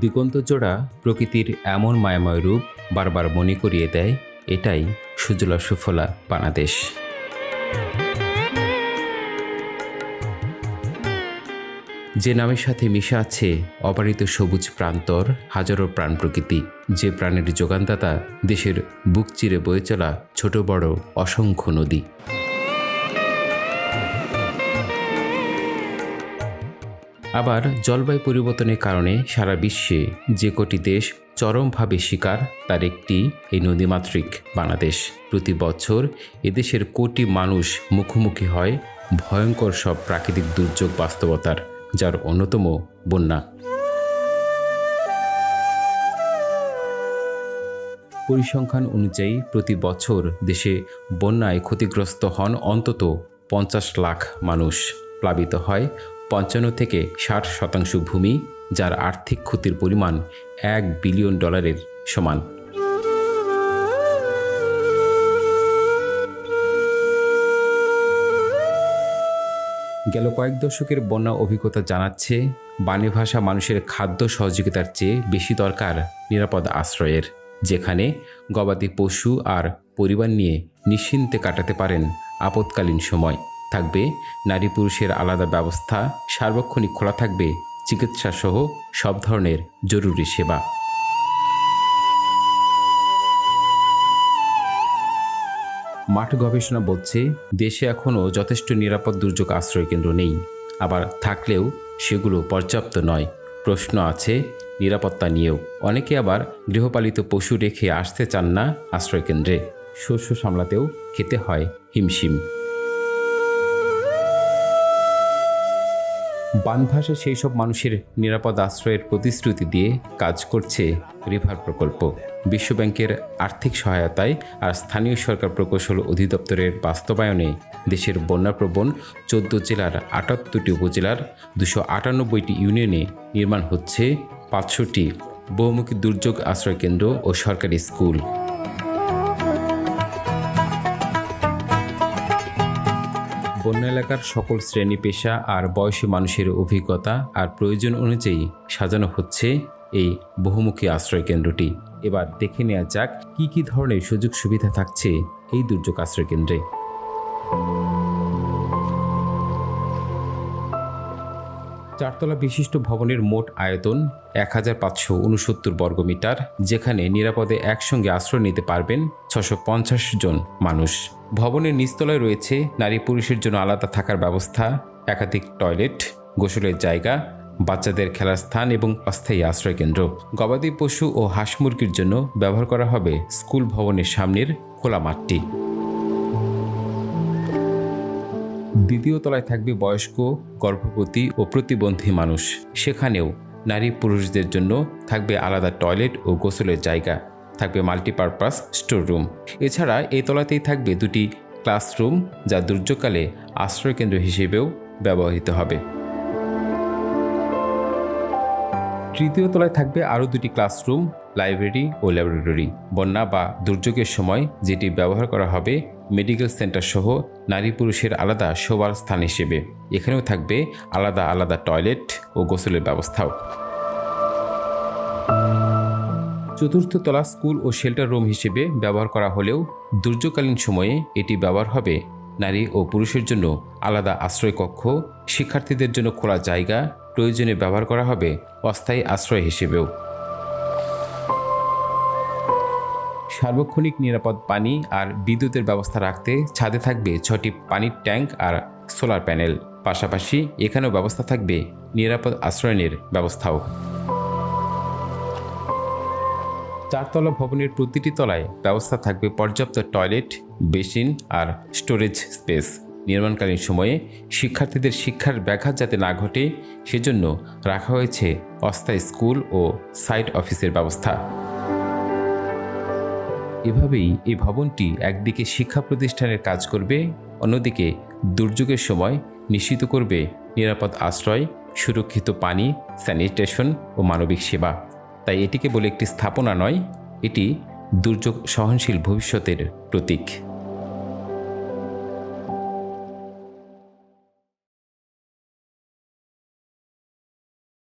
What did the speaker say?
দিগন্তজোড়া প্রকৃতির এমন মায়াময় রূপ বারবার মনে করিয়ে দেয় এটাই সুজলা সুফলা বাংলাদেশ। যে নামের সাথে মিশে আছে অপারিত সবুজ প্রান্তর, হাজারো প্রাণ প্রকৃতি। যে প্রাণের যোগানদাতা দেশের বুক চিরে বয়ে চলা ছোট বড় অসংখ্য নদী। আবার জলবায়ু পরিবর্তনের কারণে সারা বিশ্বে যে কটি দেশ চরমভাবে শিকার, তার একটি এই নদীমাতৃক বাংলাদেশ। প্রতি বছর এদেশের কোটি মানুষ মুখোমুখি হয় ভয়ঙ্কর সব প্রাকৃতিক দুর্যোগ বাস্তবতার, যার অন্যতম বন্যা। পরিসংখ্যান অনুযায়ী প্রতি বছর দেশে বন্যায় ক্ষতিগ্রস্ত হন অন্তত পঞ্চাশ লাখ মানুষ। প্লাবিত হয় পঞ্চান্ন থেকে ষাট শতাংশ ভূমি, যার আর্থিক ক্ষতির পরিমাণ এক বিলিয়ন ডলারের সমান। গেল কয়েক দশকের বন্যা অভিজ্ঞতা জানাচ্ছে, বাণী ভাষা মানুষের খাদ্য সহযোগিতার চেয়ে বেশি দরকার নিরাপদ আশ্রয়ের, যেখানে গবাদি পশু আর পরিবার নিয়ে নিশ্চিন্তে কাটাতে পারেন আপৎকালীন সময়। থাকবে, নারী পুরুষের আলাদা ব্যবস্থা, সার্বক্ষণিক খোলা থাকবে চিকিৎসা সহ সব ধরনের জরুরি সেবা। মাঠ গবেষণা বলছে, দেশে এখনও যথেষ্ট নিরাপদ দুর্যোগ আশ্রয় কেন্দ্র নেই। আবার থাকলেও সেগুলো পর্যাপ্ত নয়। প্রশ্ন আছে, নিরাপত্তা নিয়েও। অনেকে আবার গৃহপালিত পশু রেখে আসতে চান না আশ্রয়কেন্দ্রে। শস্য সামলাতেও খেতে হয় হিমশিম। বানভাষা সেই সব মানুষের নিরাপদ আশ্রয়ের প্রতিশ্রুতি দিয়ে কাজ করছে রিভার প্রকল্প। বিশ্বব্যাংকের আর্থিক সহায়তায় আর স্থানীয় সরকার প্রকৌশল অধিদপ্তরের বাস্তবায়নে দেশের বন্যাপ্রবণ চোদ্দ জেলার আটাত্তরটি উপজেলার দুশো আটানব্বইটি ইউনিয়নে নির্মাণ হচ্ছে পাঁচশোটি বহুমুখী দুর্যোগ আশ্রয় কেন্দ্র ও সরকারি স্কুল। বন্যা এলাকার সকল শ্রেণি পেশা আর বয়সী মানুষের অভিজ্ঞতা আর প্রয়োজন অনুযায়ী সাজানো হচ্ছে এই বহুমুখী আশ্রয় কেন্দ্রটি। এবার দেখে নেওয়া যাক কি কি ধরনের সুযোগ সুবিধা থাকছে এই দুর্যোগ আশ্রয় কেন্দ্রে। চারতলা বিশিষ্ট ভবনের মোট আয়তন এক হাজার পাঁচশো উনসত্তর বর্গমিটার যেখানে নিরাপদে একসঙ্গে আশ্রয় নিতে পারবেন ছশো পঞ্চাশ জন মানুষ। ভবনের নিচতলায় রয়েছে নারী পুরুষের জন্য আলাদা থাকার ব্যবস্থা, একাধিক টয়লেট, গোসলের জায়গা, বাচ্চাদের খেলার স্থান এবং অস্থায়ী আশ্রয়কেন্দ্র গবাদি পশু ও হাঁস মুরগির জন্য ব্যবহার করা হবে স্কুল ভবনের সামনের খোলা মাঠটি। দ্বিতীয় তলায় থাকবে বয়স্ক, গর্ভবতী ও প্রতিবন্ধী মানুষ। সেখানেও নারী পুরুষদের জন্য থাকবে আলাদা টয়লেট ও গোসলের জায়গা। থাকবে মাল্টিপারপাস স্টোর রুম এছাড়া এই তলাতেই থাকবে দুটি ক্লাসরুম যা দুর্যোগকালে আশ্রয়কেন্দ্র হিসেবেও ব্যবহৃত হবে। তৃতীয় তলায় থাকবে আরও দুটি ক্লাসরুম, লাইব্রেরি ও ল্যাবরেটরি। বন্যা বা দুর্যোগের সময় যেটি ব্যবহার করা হবে মেডিকেল সেন্টার সহ নারী পুরুষের আলাদা শোবার স্থান হিসেবে। এখানেও থাকবে আলাদা আলাদা টয়লেট ও গোসলের ব্যবস্থাও। চতুর্থ তলা স্কুল ও শেল্টার রুম হিসেবে ব্যবহার করা হলেও দুর্যোগকালীন সময়ে এটি ব্যবহার হবে। নারী ও পুরুষের জন্য আলাদা আশ্রয়কক্ষ, শিক্ষার্থীদের জন্য খোলা জায়গা, প্রয়োজনে ব্যবহার করা হবে অস্থায়ী আশ্রয় হিসেবেও। সার্বক্ষণিক নিরাপদ পানি আর বিদ্যুতের ব্যবস্থা রাখতে ছাদে থাকবে ছটি পানির ট্যাঙ্ক আর সোলার প্যানেল। পাশাপাশি এখানেও ব্যবস্থা থাকবে নিরাপদ আশ্রয়নের ব্যবস্থাও। চারতলা ভবনের প্রতিটি তলায় ব্যবস্থা থাকবে পর্যাপ্ত টয়লেট, বেসিন আর স্টোরেজ স্পেস। নির্মাণকালীন সময়ে শিক্ষার্থীদের শিক্ষার ব্যাঘাত যাতে না ঘটে, সেজন্য রাখা হয়েছে অস্থায়ী স্কুল ও সাইট অফিসের ব্যবস্থা। এভাবেই এই ভবনটি একদিকে শিক্ষা প্রতিষ্ঠানের কাজ করবে, অন্যদিকে দুর্যোগের সময় নিশ্চিত করবে নিরাপদ আশ্রয়, সুরক্ষিত পানি, স্যানিটেশন ও মানবিক সেবা। তাই এটিকে বলে একটি স্থাপনা নয়, এটি দুর্যোগ সহনশীল ভবিষ্যতের প্রতীক।